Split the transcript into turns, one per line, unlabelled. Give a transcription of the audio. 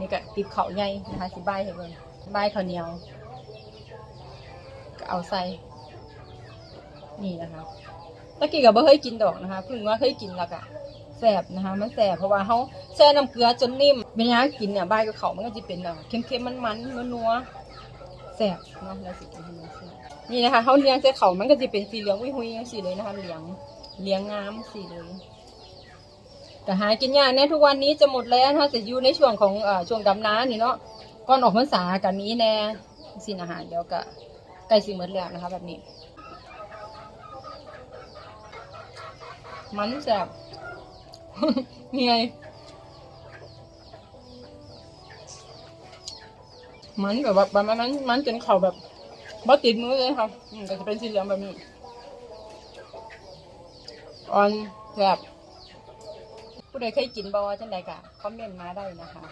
นี่ก็ติบเขาใหญ่นะคะสิบายให้เบิ่งบายข้าวเหนียว ก็เอาใส่ นี่นะคะตะกี้ก็บ่เคยกินดอกนะคะเพิ่งว่าเคยกินแล้วก็แสบนะคะ มันแสบเพราะว่าเขาแช่น้ำเกลือจนนิ่มเป็นยังกินเนี่ยบายกับเขามันก็จะเป็นแบบเค็มๆมันๆนัวๆแสบเนาะแล้วสิกินให้มันแสบนี่นะคะเขาเลี้ยงใส่เขามันก็จะเป็นสีเหลืองหุยๆจังสีเลยนะคะเหลืองเลี้ยงงามสีเลย แต่หากินยากแน่ทุกวันนี้จะหมดแล้วนะคะจะอยู่ในช่วงของเอ่อช่วงดำน้ำนี่เนาะก่อนออกพรรษากันนี้แน่สินอาหารเดี๋ยวก็ใกล้สิหมดแล้วนะคะ แบบนี้ มันแสบนี่ไงมันแบบแบบมันมันจนเข่าแบบบ่ติดมือเลยค่ะอืมก็จะเป็นสีเหลืองแบบนี้อ่อนแสบ ใดเคยกินบอจังใดกะคอมเมนต์มาได้นะคะ